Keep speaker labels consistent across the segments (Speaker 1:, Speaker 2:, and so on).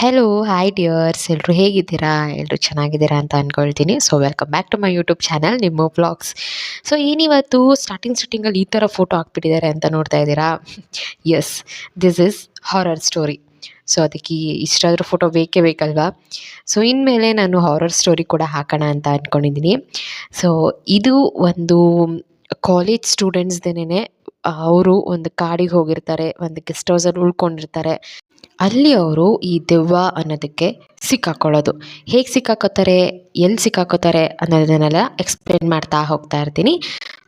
Speaker 1: Hello hi dears ಎಲ್ಲರೂ ಹೇಗಿದ್ದೀರಾ? ಎಲ್ಲರೂ ಚೆನ್ನಾಗಿದ್ದೀರಾ ಅಂತ ಅಂದ್ಕೊಳ್ತೀನಿ so welcome back to my YouTube channel ನಿಮ್ಮ ವ್ಲಾಗ್ಸ್ ಸೊ ಏನಿವತ್ತು? ಸ್ಟಾರ್ಟಿಂಗ್ ಸ್ಟಾರ್ಟಿಂಗಲ್ಲಿ ಈ ಥರ ಫೋಟೋ ಹಾಕ್ಬಿಟ್ಟಿದ್ದಾರೆ ಅಂತ ನೋಡ್ತಾ ಇದ್ದೀರಾ? Yes this is horror story so ಅದಕ್ಕೆ ಇಷ್ಟಾದರೂ ಫೋಟೋ ಬೇಕೇ ಬೇಕಲ್ವಾ? ಸೊ ಇನ್ಮೇಲೆ ನಾನು ಹಾರರ್ ಸ್ಟೋರಿ ಕೂಡ ಹಾಕೋಣ ಅಂತ ಅಂದ್ಕೊಂಡಿದ್ದೀನಿ ಸೊ ಇದು ಒಂದು ಕಾಲೇಜ್ ಸ್ಟೂಡೆಂಟ್ಸ್ದೇನೆ ಅವರು ಒಂದು ಕಾಡಿಗೆ ಹೋಗಿರ್ತಾರೆ, ಒಂದು ಗೆಸ್ಟ್ ಹೌಸಲ್ಲಿ ಉಳ್ಕೊಂಡಿರ್ತಾರೆ. ಅಲ್ಲಿ ಅವರು ಈ ದೆವ್ವ ಅನ್ನೋದಕ್ಕೆ ಸಿಕ್ಕಾಕೊಳ್ಳೋದು. ಹೇಗೆ ಸಿಕ್ಕಾಕೋತಾರೆ ಎಲ್ಲಿ ಸಿಕ್ಕಾಕೋತಾರೆ ಅನ್ನೋದನ್ನೆಲ್ಲ ಎಕ್ಸ್ಪ್ಲೇನ್ ಮಾಡ್ತಾ ಹೋಗ್ತಾ ಇರ್ತೀನಿ.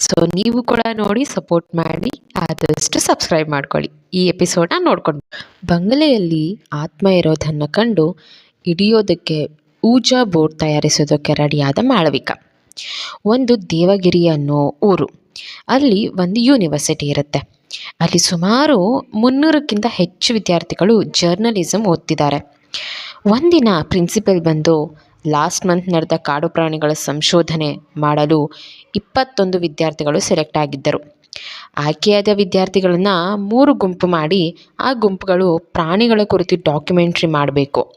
Speaker 1: ಸೊ ನೀವು ಕೂಡ ನೋಡಿ ಸಪೋರ್ಟ್ ಮಾಡಿ, ಆದಷ್ಟು ಸಬ್ಸ್ಕ್ರೈಬ್ ಮಾಡ್ಕೊಳ್ಳಿ. ಈ ಎಪಿಸೋಡ್ನ ನೋಡ್ಕೊಂಡು. ಬಂಗಲೆಯಲ್ಲಿ ಆತ್ಮ ಇರೋದನ್ನು ಕಂಡು ಹಿಡಿಯೋದಕ್ಕೆ ಊಜಾ ಬೋರ್ಡ್ ತಯಾರಿಸೋದಕ್ಕೆ ರೆಡಿಯಾದ ಮಾಳವಿಕ. ಒಂದು ದೇವಗಿರಿ ಅನ್ನೋ ಊರು. ಅಲ್ಲಿ ಒಂದು ಯೂನಿವರ್ಸಿಟಿ ಇರುತ್ತೆ. ಅಲ್ಲಿ ಸುಮಾರು ಮುನ್ನೂರಕ್ಕಿಂತ ಹೆಚ್ಚು ವಿದ್ಯಾರ್ಥಿಗಳು ಜರ್ನಲಿಸಮ್ ಓದ್ತಿದ್ದಾರೆ. ಒಂದಿನ ಪ್ರಿನ್ಸಿಪಲ್ ಬಂದು ಲಾಸ್ಟ್ ಮಂತ್ ನಡೆದ ಕಾಡು ಪ್ರಾಣಿಗಳ ಸಂಶೋಧನೆ ಮಾಡಲು ಇಪ್ಪತ್ತೊಂದು ವಿದ್ಯಾರ್ಥಿಗಳು ಸೆಲೆಕ್ಟ್ ಆಗಿದ್ದರು. ಆಯ್ಕೆಯಾದ ವಿದ್ಯಾರ್ಥಿಗಳನ್ನು ಮೂರು ಗುಂಪು ಮಾಡಿ ಆ ಗುಂಪುಗಳು ಪ್ರಾಣಿಗಳ ಕುರಿತು ಡಾಕ್ಯುಮೆಂಟ್ರಿ ಮಾಡಬೇಕು.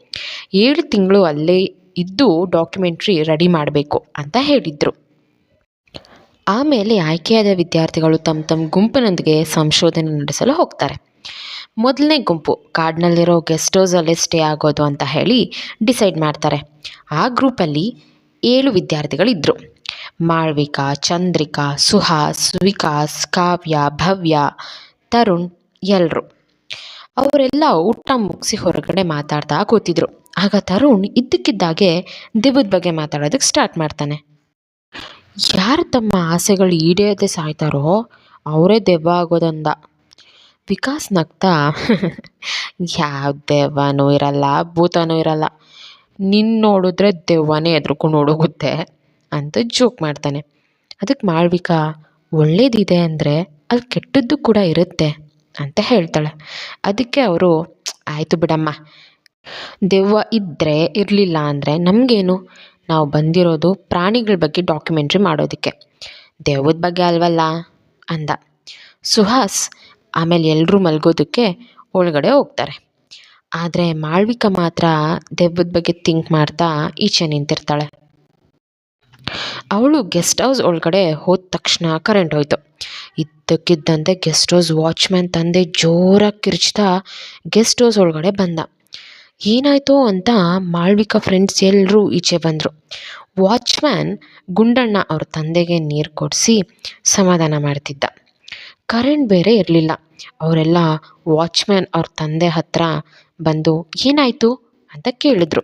Speaker 1: ಏಳು ತಿಂಗಳು ಅಲ್ಲೇ ಇದ್ದು ಡಾಕ್ಯುಮೆಂಟ್ರಿ ರೆಡಿ ಮಾಡಬೇಕು ಅಂತ ಹೇಳಿದರು. ಆಮೇಲೆ ಆಯ್ಕೆಯಾದ ವಿದ್ಯಾರ್ಥಿಗಳು ತಮ್ಮ ತಮ್ಮ ಗುಂಪಿನೊಂದಿಗೆ ಸಂಶೋಧನೆ ನಡೆಸಲು ಹೋಗ್ತಾರೆ. ಮೊದಲನೇ ಗುಂಪು ಕಾಡಿನಲ್ಲಿರೋ ಗೆಸ್ಟ್ ಹೌಸಲ್ಲಿ ಸ್ಟೇ ಆಗೋದು ಅಂತ ಹೇಳಿ ಡಿಸೈಡ್ ಮಾಡ್ತಾರೆ. ಆ ಗ್ರೂಪಲ್ಲಿ ಏಳು ವಿದ್ಯಾರ್ಥಿಗಳಿದ್ದರು ಮಾಳ್ವಿಕಾ, ಚಂದ್ರಿಕಾ, ಸುಹಾಸ್, ವಿಕಾಸ್, ಕಾವ್ಯ, ಭವ್ಯ, ತರುಣ್ ಎಲ್ಲರು ಅವರೆಲ್ಲ ಊಟ ಮುಗಿಸಿ ಹೊರಗಡೆ ಮಾತಾಡ್ತಾ ಕೂತಿದ್ರು. ಆಗ ತರುಣ್ ಇದ್ದಕ್ಕಿದ್ದಾಗೆ ದೆವ್ವದ ಬಗ್ಗೆ ಮಾತಾಡೋದಕ್ಕೆ ಸ್ಟಾರ್ಟ್ ಮಾಡ್ತಾನೆ. ಯಾರು ತಮ್ಮ ಆಸೆಗಳು ಈಡೇರದೆ ಸಾಯ್ತಾರೋ ಅವರೇ ದೆವ್ವ ಆಗೋದಂದ. ವಿಕಾಸ್ ನಗ್ತಾ, ಯಾವ ದೆವ್ವನೂ ಇರಲ್ಲ, ಭೂತನೂ ಇರಲ್ಲ. ನಿನ್ನ ನೋಡಿದ್ರೆ ದೆವ್ವನೇ ಎದ್ರುಕೊಂಡು ಓಡೋಗುತ್ತೆ ಅಂತ ಜೋಕ್ ಮಾಡ್ತಾನೆ. ಅದಕ್ಕೆ ಮಾಳ್ವಿಕಾ, ಒಳ್ಳೇದಿದೆ ಅಂದರೆ ಅಲ್ಲಿ ಕೆಟ್ಟದ್ದು ಕೂಡ ಇರುತ್ತೆ ಅಂತ ಹೇಳ್ತಾಳೆ. ಅದಕ್ಕೆ ಅವರು, ಆಯಿತು ಬಿಡಮ್ಮ. ದೆವ್ವ ಇದ್ದರೆ ಇರಲಿಲ್ಲ ಅಂದರೆ ನಮಗೇನು? ನಾವು ಬಂದಿರೋದು ಪ್ರಾಣಿಗಳ ಬಗ್ಗೆ ಡಾಕ್ಯುಮೆಂಟ್ರಿ ಮಾಡೋದಕ್ಕೆ. ದೆವ್ವದ ಬಗ್ಗೆ ಅಲ್ವಲ್ಲ? ಅಂದ. ಸುಹಾಸ್ ಆಮೇಲೆ ಎಲ್ಲರೂ ಮಲಗೋದಕ್ಕೆ ಒಳಗಡೆ ಹೋಗ್ತಾರೆ. ಆದರೆ ಮಾಳ್ವಿಕ ಮಾತ್ರ ದೆವ್ವದ ಬಗ್ಗೆ ಥಿಂಕ್ ಮಾಡ್ತಾ ಈಚೆ ನಿಂತಿರ್ತಾಳೆ. ಅವಳು ಗೆಸ್ಟ್ ಹೌಸ್ ಒಳಗಡೆ ಹೋದ ತಕ್ಷಣ ಕರೆಂಟ್ ಹೋಯ್ತು. ಇದ್ದಕ್ಕಿದ್ದಂತೆ ಗೆಸ್ಟ್ ಹೌಸ್ ವಾಚ್ಮ್ಯಾನ್ ತಂದೆ ಜೋರಾಗಿ ಕಿರ್ಚ್ತಾ ಗೆಸ್ಟ್ ಹೌಸ್ ಒಳಗಡೆ ಬಂದ. ಏನಾಯಿತು ಅಂತ ಮಾಳ್ವಿಕಾ ಫ್ರೆಂಡ್ಸ್ ಎಲ್ಲರೂ ಈಚೆ ಬಂದರು. ವಾಚ್ಮ್ಯಾನ್ ಗುಂಡಣ್ಣ ಅವ್ರ ತಂದೆಗೆ ನೀರು ಕೊಡಿಸಿ ಸಮಾಧಾನ ಮಾಡ್ತಿದ್ದ. ಕರೆಂಟ್ ಬೇರೆ ಇರಲಿಲ್ಲ. ಅವರೆಲ್ಲ ವಾಚ್ಮ್ಯಾನ್ ಅವ್ರ ತಂದೆ ಹತ್ರ ಬಂದು, ಏನಾಯಿತು? ಅಂತ ಕೇಳಿದ್ರು.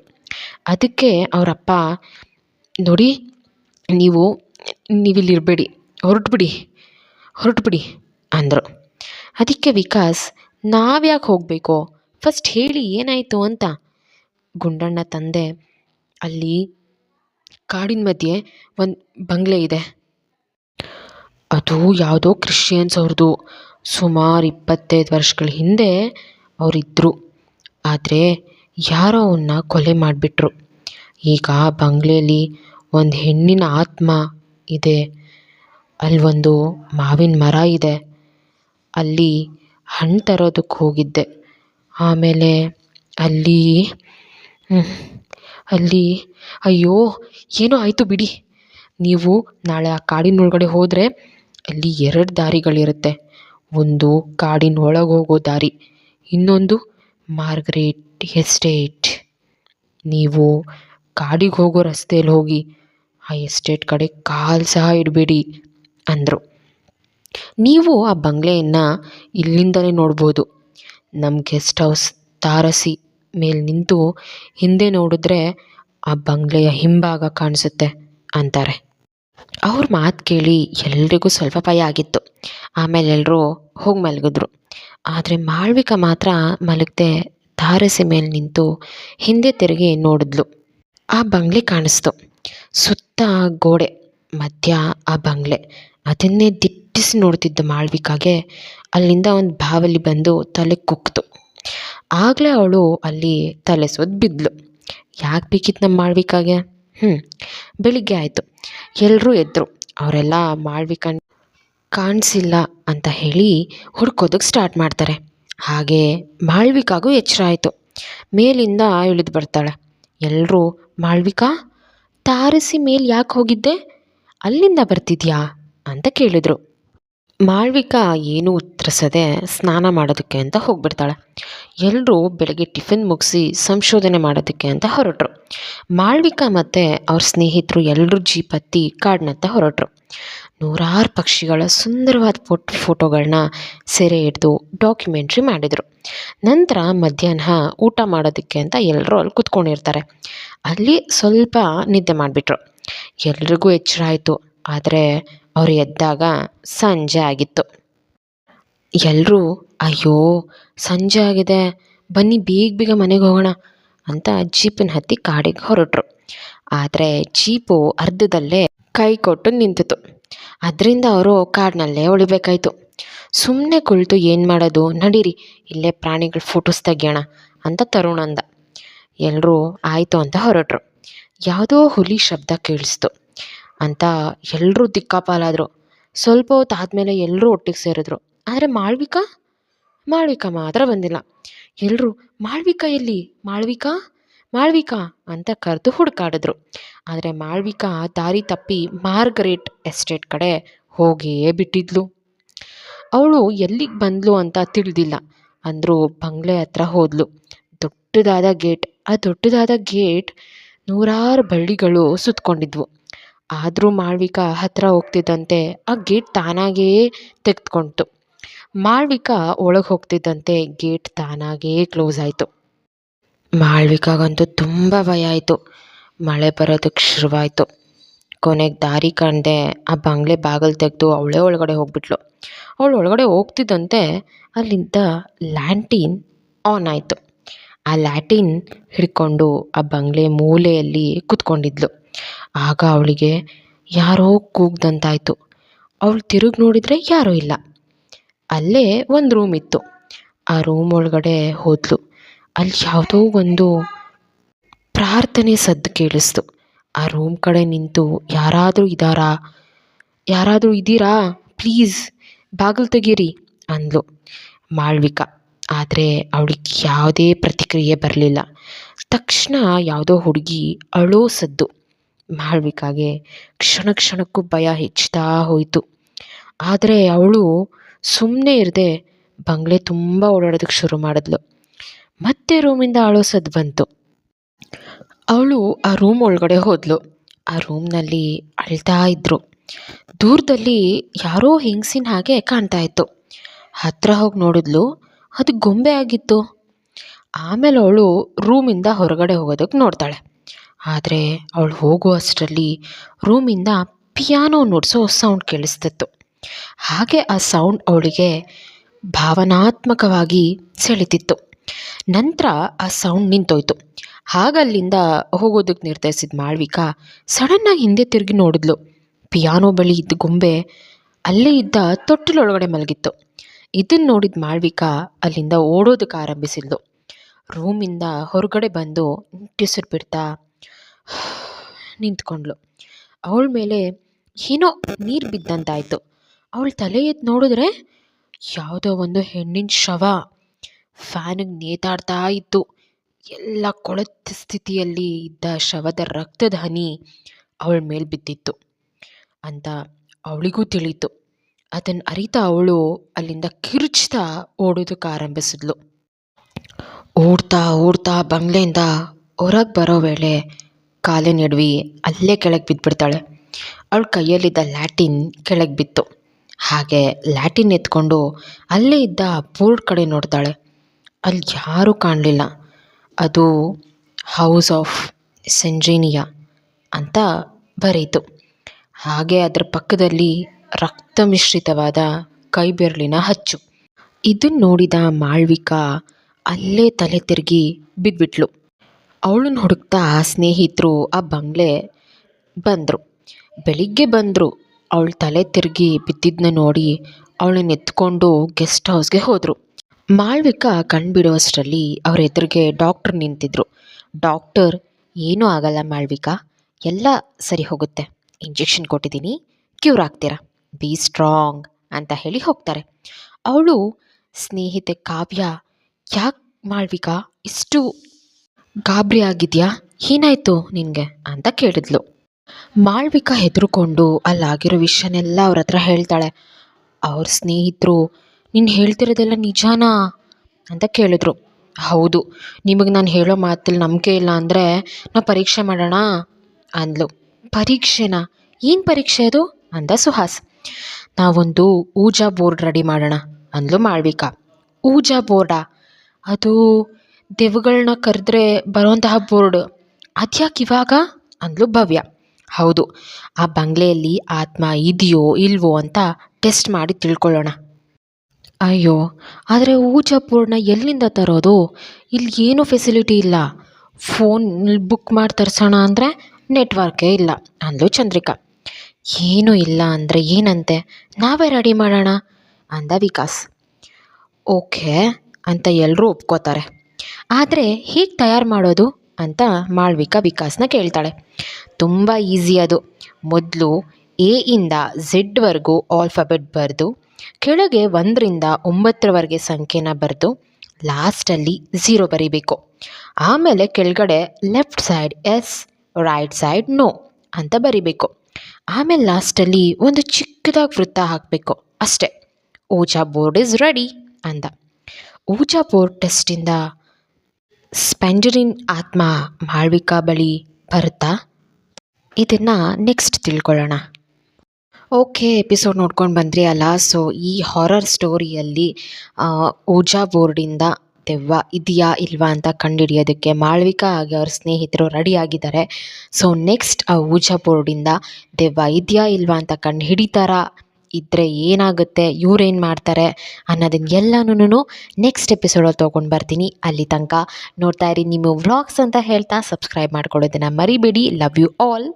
Speaker 1: ಅದಕ್ಕೆ ಅವರಪ್ಪ ನೋಡಿ, ನೀವು, ನೀವಿಲ್ಲಿರಬೇಡಿ, ಹೊರಟ್ಬಿಡಿ ಹೊರಟ್ಬಿಡಿ, ಅಂದರು. ಅದಕ್ಕೆ ವಿಕಾಸ್, ನಾವ್ಯಾಕೆ ಹೋಗಬೇಕು? ಫಸ್ಟ್ ಹೇಳಿ ಏನಾಯಿತು ಅಂತ. ಗುಂಡಣ್ಣ ತಂದೆ ಅಲ್ಲಿ ಕಾಡಿನ ಮಧ್ಯೆ ಒಂದು ಬಂಗಲೆ ಇದೆ. ಅದು ಯಾವುದೋ ಕ್ರಿಶ್ಚಿಯನ್ಸ್ ಅವ್ರದ್ದು ಸುಮಾರು ಇಪ್ಪತ್ತೈದು ವರ್ಷಗಳ ಹಿಂದೆ ಅವರಿದ್ದರು ಆದರೆ ಯಾರೋ ಅವನ್ನ ಕೊಲೆ ಮಾಡಿಬಿಟ್ರು. ಈಗ ಆ ಬಂಗ್ಲೆಯಲ್ಲಿ ಒಂದು ಹೆಣ್ಣಿನ ಆತ್ಮ ಇದೆ. ಅಲ್ಲೊಂದು ಮಾವಿನ ಮರ ಇದೆ. ಅಲ್ಲಿ ಹಣ್ಣು ತರೋದಕ್ಕೆ ಹೋಗಿದ್ದೆ. ಆಮೇಲೆ ಅಲ್ಲಿ ಅಲ್ಲಿ, ಅಯ್ಯೋ, ಏನೋ ಆಯಿತು ಬಿಡಿ. ನೀವು ನಾಳೆ ಆ ಕಾಡಿನೊಳಗಡೆ ಹೋದರೆ ಅಲ್ಲಿ ಎರಡು ದಾರಿಗಳಿರುತ್ತೆ. ಒಂದು ಕಾಡಿನ ಒಳಗೆ ಹೋಗೋ ದಾರಿ, ಇನ್ನೊಂದು ಮಾರ್ಗ್ರೇಟ್ ಎಸ್ಟೇಟ್. ನೀವು ಕಾಡಿಗೆ ಹೋಗೋ ರಸ್ತೆಯಲ್ಲಿ ಹೋಗಿ ಆ ಎಸ್ಟೇಟ್ ಕಡೆ ಕಾಲು ಸಹ ಇಡಬೇಡಿ ಅಂದರು. ನೀವು ಆ ಬಂಗ್ಲೆಯನ್ನು ಇಲ್ಲಿಂದಲೇ ನೋಡ್ಬೋದು. ನಮ್ಮ ಗೆಸ್ಟ್ ಹೌಸ್ ತಾರಸಿ ಮೇಲೆ ನಿಂತು ಹಿಂದೆ ನೋಡಿದ್ರೆ ಆ ಬಂಗ್ಲೆಯ ಹಿಂಭಾಗ ಕಾಣಿಸುತ್ತೆ ಅಂತಾರೆ. ಅವ್ರ ಮಾತು ಕೇಳಿ ಎಲ್ರಿಗೂ ಸ್ವಲ್ಪ ಭಯ ಆಗಿತ್ತು. ಆಮೇಲೆ ಎಲ್ಲರೂ ಹೋಗಿ ಮಲಗಿದ್ರು. ಆದರೆ ಮಾಳ್ವಿಕ ಮಾತ್ರ ಮಲಗದೆ ತಾರಸಿ ಮೇಲೆ ನಿಂತು ಹಿಂದೆ ತಿರುಗಿ ನೋಡಿದ್ಲು. ಆ ಬಂಗ್ಲೆ ಕಾಣಿಸ್ತು. ಸುತ್ತ ಗೋಡೆ, ಮಧ್ಯ ಆ ಬಂಗ್ಲೆ. ಅದನ್ನೇ ದಿಟ್ಟಿಸಿ ನೋಡ್ತಿದ್ದ ಮಾಳ್ವಿಕಾಗೆ ಅಲ್ಲಿಂದ ಒಂದು ಬಾವಲಿ ಬಂದು ತಲೆ ಕುಕ್ತು ಆಗಲೇ ಅವಳು ಅಲ್ಲಿ ತಲೆ ಸೋದು ಬಿದ್ದಳು ಯಾಕೆ ಬೇಕಿತ್ತು ನಮ್ಮ ಮಾಳ್ವಿಕಾಗೆ ಹ್ಞೂ ಬೆಳಿಗ್ಗೆ ಆಯಿತು. ಎಲ್ಲರೂ ಎದ್ದರು ಅವರೆಲ್ಲ ಮಾಳ್ವಿಕ ಕಾಣಿಸಿಲ್ಲ ಅಂತ ಹೇಳಿ ಹುಡ್ಕೋದಕ್ಕೆ ಸ್ಟಾರ್ಟ್ ಮಾಡ್ತಾರೆ. ಹಾಗೆ ಮಾಳ್ವಿಕಾಗೂ ಎಚ್ಚರ ಆಯಿತು. ಮೇಲಿಂದ ಇಳಿದು ಬರ್ತಾಳೆ. ಎಲ್ಲರೂ ಮಾಳ್ವಿಕಾ ತಾರಸಿ ಮೇಲೆ ಯಾಕೆ ಹೋಗಿದ್ದೆ? ಅಲ್ಲಿಂದ ಬರ್ತಿದ್ಯಾ? ಅಂತ ಕೇಳಿದರು. ಮಾಳ್ವಿಕಾ ಏನೂ ಉತ್ತರಿಸದೆ ಸ್ನಾನ ಮಾಡೋದಕ್ಕೆ ಅಂತ ಹೋಗ್ಬಿಡ್ತಾಳೆ. ಎಲ್ಲರೂ ಬೆಳಗ್ಗೆ ಟಿಫಿನ್ ಮುಗಿಸಿ ಸಂಶೋಧನೆ ಮಾಡೋದಕ್ಕೆ ಅಂತ ಹೊರಟರು. ಮಾಳ್ವಿಕಾ ಮತ್ತು ಅವ್ರ ಸ್ನೇಹಿತರು ಎಲ್ಲರೂ ಜೀಪ್ ಹತ್ತಿ ಕಾಡಿನತ್ತ ಹೊರಟರು. ನೂರಾರು ಪಕ್ಷಿಗಳ ಸುಂದರವಾದ ಫೋಟ್ ಫೋಟೋಗಳನ್ನ ಸೆರೆ ಹಿಡಿದು ಡಾಕ್ಯುಮೆಂಟ್ರಿ ಮಾಡಿದರು. ನಂತರ ಮಧ್ಯಾಹ್ನ ಊಟ ಮಾಡೋದಕ್ಕೆ ಅಂತ ಎಲ್ಲರೂ ಅಲ್ಲಿ ಕೂತ್ಕೊಂಡಿರ್ತಾರೆ. ಅಲ್ಲಿ ಸ್ವಲ್ಪ ನಿದ್ದೆ ಮಾಡಿಬಿಟ್ರು. ಎಲ್ರಿಗೂ ಎಚ್ಚರ ಆಯಿತು ಆದರೆ ಅವ್ರು ಎದ್ದಾಗ ಸಂಜೆ ಆಗಿತ್ತು. ಎಲ್ಲರೂ ಅಯ್ಯೋ, ಸಂಜೆ ಆಗಿದೆ, ಬನ್ನಿ ಬೇಗ ಬೇಗ ಮನೆಗೆ ಹೋಗೋಣ ಅಂತ ಜೀಪಿನ ಹತ್ತಿ ಕಾಡಿಗೆ ಹೊರಟರು. ಆದರೆ ಜೀಪು ಅರ್ಧದಲ್ಲೇ ಕೈ ಕೊಟ್ಟು ನಿಂತಿತು ಅದರಿಂದ ಅವರು ಕಾಡಿನಲ್ಲೇ ಉಳಿಬೇಕಾಯ್ತು. ಸುಮ್ಮನೆ ಕುಳಿತು ಏನು ಮಾಡೋದು, ನಡೀರಿ, ಇಲ್ಲೇ ಪ್ರಾಣಿಗಳ ಫೋಟೋಸ್ ತೆಗಿಯೋಣ ಅಂತ ತರುಣ್ ಅಂದ. ಎಲ್ಲರೂ ಆಯಿತು ಅಂತ ಹೊರಟರು. ಯಾವುದೋ ಹುಲಿ ಶಬ್ದ ಕೇಳಿಸ್ತು. ಅಂತ ಎಲ್ಲರೂ ದಿಕ್ಕಾಪಾಲಾದರು. ಸ್ವಲ್ಪ ಹೊತ್ತು ಆದಮೇಲೆ ಎಲ್ಲರೂ ಒಟ್ಟಿಗೆ ಸೇರಿದ್ರು. ಆದರೆ ಮಾಳ್ವಿಕಾ? ಮಾಳ್ವಿಕಾ ಮಾತ್ರ ಬಂದಿಲ್ಲ. ಎಲ್ಲರೂ ಮಾಳ್ವಿಕಾ ಎಲ್ಲಿ? ಮಾಳ್ವಿಕಾ? ಮಾಳ್ವಿಕಾ? ಅಂತ ಕರೆದು ಹುಡುಕಾಡಿದ್ರು. ಆದರೆ ಮಾಳ್ವಿಕಾ ದಾರಿ ತಪ್ಪಿ ಮಾರ್ಗರೇಟ್ ಎಸ್ಟೇಟ್ ಕಡೆ ಹೋಗಿಯೇ ಬಿಟ್ಟಿದ್ಲು. ಅವಳು ಎಲ್ಲಿಗೆ ಬಂದ್ಲು ಅಂತ ತಿಳಿದಿಲ್ಲ. ಅಂದರೂ ಬಂಗ್ಲೆ ಹತ್ರ ಹೋದ್ಲು. ದೊಡ್ಡದಾದ ಗೇಟ್, ಆ ದೊಡ್ಡದಾದ ಗೇಟ್ ನೂರಾರು ಬಳ್ಳಿಗಳು ಸುತ್ತಕೊಂಡಿದ್ವು ಆದರೂ ಮಾಳ್ವಿಕಾ ಹತ್ತಿರ ಹೋಗ್ತಿದ್ದಂತೆ ಆ ಗೇಟ್ ತಾನಾಗೇ ತೆಗೆದುಕೊಂತು ಮಾಳ್ವಿಕಾ ಒಳಗೆ ಹೋಗ್ತಿದ್ದಂತೆ ಗೇಟ್ ತಾನಾಗೇ ಕ್ಲೋಸ್ ಆಯಿತು. ಮಾಳ್ವಿಕಾಗಂತೂ ತುಂಬ ಭಯ ಆಯಿತು. ಮಳೆ ಬರೋದಕ್ಕೆ ಶುರುವಾಯಿತು. ಕೊನೆಗೆ ದಾರಿ ಕಂಡೆ ಆ ಬಂಗ್ಲೆ ಬಾಗಿಲು ತೆಗೆದು ಅವಳೇ ಒಳಗಡೆ ಹೋಗ್ಬಿಟ್ಲು. ಅವಳು ಒಳಗಡೆ ಹೋಗ್ತಿದ್ದಂತೆ ಅಲ್ಲಿಂದ ಲ್ಯಾಂಟೀನ್ ಆನ್ ಆಯಿತು. ಆ ಲ್ಯಾಟಿನ್ ಹಿಡ್ಕೊಂಡು ಆ ಬಂಗ್ಲೆ ಮೂಲೆಯಲ್ಲಿ ಕೂತ್ಕೊಂಡಿದ್ಲು. ಆಗ ಅವಳಿಗೆ ಯಾರೋ ಕೂಗ್ದಂತಾಯಿತು. ಅವಳು ತಿರುಗಿ ನೋಡಿದರೆ ಯಾರೂ ಇಲ್ಲ. ಅಲ್ಲೇ ಒಂದು ರೂಮ್ ಇತ್ತು. ಆ ರೂಮ್ ಒಳಗಡೆ ಹೋದ್ಲು. ಅಲ್ಲಿ ಯಾವುದೋ ಒಂದು ಪ್ರಾರ್ಥನೆ ಸದ್ದು ಕೇಳಿಸ್ತು. ಆ ರೂಮ್ ಕಡೆ ನಿಂತು, ಯಾರಾದರೂ ಇದ್ದಾರಾ ಯಾರಾದರೂ ಇದ್ದೀರಾ? ಪ್ಲೀಸ್ ಬಾಗಿಲು ತೆಗೀರಿ ಅಂದ್ಲು ಮಾಳ್ವಿಕಾ. ಆದರೆ ಅವಳಿಗೆ ಯಾವುದೇ ಪ್ರತಿಕ್ರಿಯೆ ಬರಲಿಲ್ಲ. ತಕ್ಷಣ ಯಾವುದೋ ಹುಡುಗಿ ಅಳೋ ಸದ್ದು. ಮಾಳ್ವಿಕಾಗೆ ಕ್ಷಣ ಕ್ಷಣಕ್ಕೂ ಭಯ ಹೆಚ್ಚುತ್ತಾ ಹೋಯಿತು. ಆದರೆ ಅವಳು ಸುಮ್ಮನೆ ಇರದೆ ಬಂಗ್ಲೆ ತುಂಬ ಓಡಾಡೋದಕ್ಕೆ ಶುರು ಮಾಡಿದ್ಲು. ಮತ್ತೆ ರೂಮಿಂದ ಅಳೋ ಸದ್ದು ಬಂತು. ಅವಳು ಆ ರೂಮ್ ಒಳಗಡೆ ಹೋದ್ಲು. ಆ ರೂಮ್ನಲ್ಲಿ ಅಳ್ತಾ ಇದ್ದರು ದೂರದಲ್ಲಿ ಯಾರೋ ಹೆಂಗಸಿನ ಹಾಗೆ ಕಾಣ್ತಾ ಇತ್ತು. ಹತ್ತಿರ ಹೋಗಿ ನೋಡಿದ್ಲು ಅದು ಗೊಂಬೆ ಆಗಿತ್ತು. ಆಮೇಲೆ ಅವಳು ರೂಮಿಂದ ಹೊರಗಡೆ ಹೋಗೋದಕ್ಕೆ ನೋಡ್ತಾಳೆ. ಆದರೆ ಅವಳು ಹೋಗುವಷ್ಟರಲ್ಲಿ ರೂಮಿಂದ ಪಿಯಾನೋ ನುಡಿಸೋ ಸೌಂಡ್ ಕೇಳಿಸ್ತಿತ್ತು. ಹಾಗೆ ಆ ಸೌಂಡ್ ಅವಳಿಗೆ ಭಾವನಾತ್ಮಕವಾಗಿ ಸೆಳಿತಿತ್ತು. ನಂತರ ಆ ಸೌಂಡ್ ನಿಂತೋಯ್ತು. ಹಾಗಲ್ಲಿಂದ ಹೋಗೋದಕ್ಕೆ ನಿರ್ಧರಿಸಿದ ಮಾಳ್ವಿಕಾ ಸಡನ್ನಾಗಿ ಹಿಂದೆ ತಿರುಗಿ ನೋಡಿದ್ಲು. ಪಿಯಾನೋ ಬಳಿ ಇದ್ದ ಗೊಂಬೆ ಅಲ್ಲೇ ಇದ್ದ ತೊಟ್ಟಿಲೊಳಗಡೆ ಮಲಗಿತ್ತು. ಇದನ್ನು ನೋಡಿದ ಮಾಳ್ವಿಕಾ ಅಲ್ಲಿಂದ ಓಡೋದಕ್ಕೆ ಆರಂಭಿಸಿದ್ಲು. ರೂಮಿಂದ ಹೊರಗಡೆ ಬಂದು ನಿಟ್ಟುಸಿರು ಬಿಡ್ತಾ ನಿಂತ್ಕೊಂಡ್ಳು ಅವಳ ಮೇಲೆ ಏನೋ ನೀರು ಬಿದ್ದಂತಾಯಿತು. ಅವಳ ತಲೆ ಎದ್ದು ನೋಡಿದ್ರೆ ಯಾವುದೋ ಒಂದು ಹೆಣ್ಣಿನ ಶವ. ಫ್ಯಾನಿಗೆ ನೇತಾಡ್ತಾ ಇತ್ತು. ಎಲ್ಲ ಕೊಳೆತ ಸ್ಥಿತಿಯಲ್ಲಿ ಇದ್ದ ಶವದ ರಕ್ತದ ಹನಿ ಅವಳ ಮೇಲೆ ಬಿದ್ದಿತ್ತು ಅಂತ ಅವಳಿಗೂ ತಿಳಿಯಿತು ಅದನ್ನು ಅರಿತ ಅವಳು ಅಲ್ಲಿಂದ ಕಿರುಚ್ತಾ ಓಡೋದಕ್ಕೆ ಆರಂಭಿಸಿದ್ಲು. ಓಡ್ತಾ ಓಡ್ತಾ ಬಂಗ್ಲೆಯಿಂದ ಹೊರಗೆ ಬರೋ ವೇಳೆ ಕಾಲಿನ ನಡುವೆ ಅಲ್ಲೇ ಕೆಳಗೆ ಬಿದ್ದುಬಿಡ್ತಾಳೆ ಅವಳ ಕೈಯಲ್ಲಿದ್ದ ಲ್ಯಾಟಿನ್ ಕೆಳಗೆ ಬಿತ್ತು. ಹಾಗೆ ಲ್ಯಾಟಿನ್ ಎತ್ಕೊಂಡು ಅಲ್ಲೇ ಇದ್ದ ಬೋರ್ಡ್ ಕಡೆ ನೋಡ್ತಾಳೆ. ಅಲ್ಲಿ ಯಾರೂ ಕಾಣಲಿಲ್ಲ. ಅದು ಹೌಸ್ ಆಫ್ ಸೆಂಜೀನಿಯಾ ಅಂತ ಬರೀತು. ಹಾಗೆ ಅದರ ಪಕ್ಕದಲ್ಲಿ ರಕ್ತ ಮಿಶ್ರಿತವಾದ ಕೈಬೆರಳಿನ ಹಚ್ಚು. ಇದನ್ನು ನೋಡಿದ ಮಾಳ್ವಿಕಾ ಅಲ್ಲೇ ತಲೆ ತಿರುಗಿ ಬಿದ್ಬಿಟ್ಲು. ಅವಳನ್ನು ಹುಡುಕ್ತಾ ಸ್ನೇಹಿತರು ಆ ಬಂಗ್ಲೆ ಬಂದರು. ಬೆಳಿಗ್ಗೆ ಬಂದರು. ಅವಳು ತಲೆ ತಿರುಗಿ ಬಿದ್ದಿದ್ದನ್ನ ನೋಡಿ ಅವಳನ್ನ ಎತ್ಕೊಂಡು ಗೆಸ್ಟ್ ಹೌಸ್ಗೆ ಹೋದರು. ಮಾಳ್ವಿಕಾ ಕಣ್ಬಿಡುವಷ್ಟರಲ್ಲಿ ಅವ್ರ ಎದುರಿಗೆ ಡಾಕ್ಟರ್ ನಿಂತಿದ್ರು. ಡಾಕ್ಟರ್, ಏನೂ ಆಗಲ್ಲ ಮಾಳ್ವಿಕಾ. ಎಲ್ಲ ಸರಿ ಹೋಗುತ್ತೆ. ಇಂಜೆಕ್ಷನ್ ಕೊಟ್ಟಿದ್ದೀನಿ. ಕ್ಯೂರ್ ಆಗ್ತೀರಾ? ಬಿ ಸ್ಟ್ರಾಂಗ್ ಅಂತ ಹೇಳಿ ಹೋಗ್ತಾರೆ. ಅವಳು, ಸ್ನೇಹಿತೆ ಕಾವ್ಯ, ಯಾಕೆ ಮಾಳ್ವಿಕಾ ಇಷ್ಟು ಗಾಬರಿ ಆಗಿದೆಯಾ? ಏನಾಯಿತು ನಿನಗೆ? ಅಂತ ಕೇಳಿದ್ಲು. ಮಾಳ್ವಿಕ ಹೆದರ್ಕೊಂಡು ಅಲ್ಲಾಗಿರೋ ವಿಷಯನೆಲ್ಲ ಅವ್ರ ಹತ್ರ ಹೇಳ್ತಾಳೆ. ಅವ್ರ ಸ್ನೇಹಿತರು, ನೀನು ಹೇಳ್ತಿರೋದೆಲ್ಲ ನಿಜಾನಾ? ಅಂತ ಕೇಳಿದ್ರು. ಹೌದು, ನಿಮಗೆ ನಾನು ಹೇಳೋ ಮಾತಲ್ಲಿ ನಂಬಿಕೆ ಇಲ್ಲ ಅಂದರೆ ನಾವು ಪರೀಕ್ಷೆ ಮಾಡೋಣ? ಅಂದ್ಲು. ಪರೀಕ್ಷೆನಾ? ಏನು ಪರೀಕ್ಷೆ ಅದು? ಅಂದ ಸುಹಾಸ್. ನಾವೊಂದು ಊಜಾ ಬೋರ್ಡ್ ರೆಡಿ ಮಾಡೋಣ ಅಂದ್ಲು ಮಾಳ್ವಿಕಾ. ಊಜಾ ಬೋರ್ಡಾ? ಅದು ದೆವ್ವಗಳನ್ನ ಕರೆದ್ರೆ ಬರುವಂತಹ ಬೋರ್ಡ್. ಅದ್ಯಾಕೆ ಇವಾಗ? ಅಂದ್ಲು ಭವ್ಯ. ಹೌದು, ಆ ಬಂಗ್ಲೆಯಲ್ಲಿ ಆತ್ಮ ಇದೆಯೋ ಇಲ್ವೋ ಅಂತ ಟೆಸ್ಟ್ ಮಾಡಿ ತಿಳ್ಕೊಳ್ಳೋಣ. ಅಯ್ಯೋ, ಆದರೆ ಊಜಾ ಬೋರ್ಡ್ನ ಎಲ್ಲಿಂದ ತರೋದು? ಇಲ್ಲಿ ಏನೂ ಫೆಸಿಲಿಟಿ ಇಲ್ಲ. ಫೋನ್ ಬುಕ್ ಮಾಡಿ ತರಿಸೋಣ ಅಂದರೆ ನೆಟ್ವರ್ಕೇ ಇಲ್ಲ, ಅಂದ್ಲು ಚಂದ್ರಿಕಾ. ಏನೂ ಇಲ್ಲ ಅಂದರೆ ಏನಂತೆ? ನಾವೇ ರೆಡಿ ಮಾಡೋಣ? ಅಂದ ವಿಕಾಸ್. ಓಕೆ ಅಂತ ಎಲ್ಲರೂ ಒಪ್ಕೋತಾರೆ. ಆದರೆ ಹೇಗೆ ತಯಾರು ಮಾಡೋದು? ಅಂತ ಮಾಳ್ವಿಕಾ ವಿಕಾಸ್ನ ಕೇಳ್ತಾಳೆ. ತುಂಬ ಈಸಿ ಅದು. ಮೊದಲು ಎ ಇಂದ ಝೆಡ್ವರೆಗೂ ಆಲ್ಫಬೆಟ್ ಬರೆದು, ಕೆಳಗೆ ಒಂದರಿಂದ ಒಂಬತ್ತರವರೆಗೆ ಸಂಖ್ಯೆನ ಬರೆದು ಲಾಸ್ಟಲ್ಲಿ ಝೀರೋ ಬರೀಬೇಕು. ಆಮೇಲೆ ಕೆಳಗಡೆ left side yes right side no ಅಂತ ಬರಿಬೇಕು. ಆಮೇಲೆ ಲಾಸ್ಟಲ್ಲಿ ಒಂದು ಚಿಕ್ಕದಾಗಿ ವೃತ್ತ ಹಾಕಬೇಕು. ಅಷ್ಟೇ ಓಜಾ ಬೋರ್ಡ್ ಇಸ್ ರೆಡಿ ಅಂದ. ಊಜಾ ಬೋರ್ಡ್ ಟೆಸ್ಟಿಂದ ಸ್ಪೆಂಡರಿನ್ ಆತ್ಮ ಮಾಳ್ವಿಕಾ ಬಳಿ ಬರುತ್ತಾ? ಇದನ್ನು ನೆಕ್ಸ್ಟ್ ತಿಳ್ಕೊಳ್ಳೋಣ. ಓಕೆ, ಎಪಿಸೋಡ್ ನೋಡ್ಕೊಂಡು ಬಂದ್ರಿ ಅಲ್ಲ? ಸೊ, ಈ ಹಾರರ್ ಸ್ಟೋರಿಯಲ್ಲಿ ಊಜಾ ಬೋರ್ಡಿಂದ ದೆವ್ವ ಇದೆಯಾ ಇಲ್ವಾ ಅಂತ ಕಂಡುಹಿಡಿಯೋದಕ್ಕೆ ಮಾಳ್ವಿಕಾ ಹಾಗೆ ಅವ್ರ ಸ್ನೇಹಿತರು ರೆಡಿ ಆಗಿದ್ದಾರೆ ಸೊ ನೆಕ್ಸ್ಟ್ ಆ ಊಜಾ ಬೋರ್ಡಿಂದ ದೆವ್ವ ಇದೆಯಾ ಇಲ್ವಾ ಅಂತ ಕಂಡು ಹಿಡಿತಾರಾ ಇದ್ದರೆ ಏನಾಗುತ್ತೆ? ಇವ್ರೇನು ಮಾಡ್ತಾರೆ? ಅನ್ನೋದನ್ನ ಎಲ್ಲನೂ ನೆಕ್ಸ್ಟ್ ಎಪಿಸೋಡಲ್ಲಿ ತೊಗೊಂಡು ಬರ್ತೀನಿ. ಅಲ್ಲಿ ತನಕ ನೋಡ್ತಾ ಇರಿ, ನಿಮ್ಮ ವ್ಲಾಗ್ಸ್ ಅಂತ ಹೇಳ್ತಾ ಸಬ್ಸ್ಕ್ರೈಬ್ ಮಾಡ್ಕೊಳ್ಳೋದನ್ನು ಮರಿಬೇಡಿ. Love you all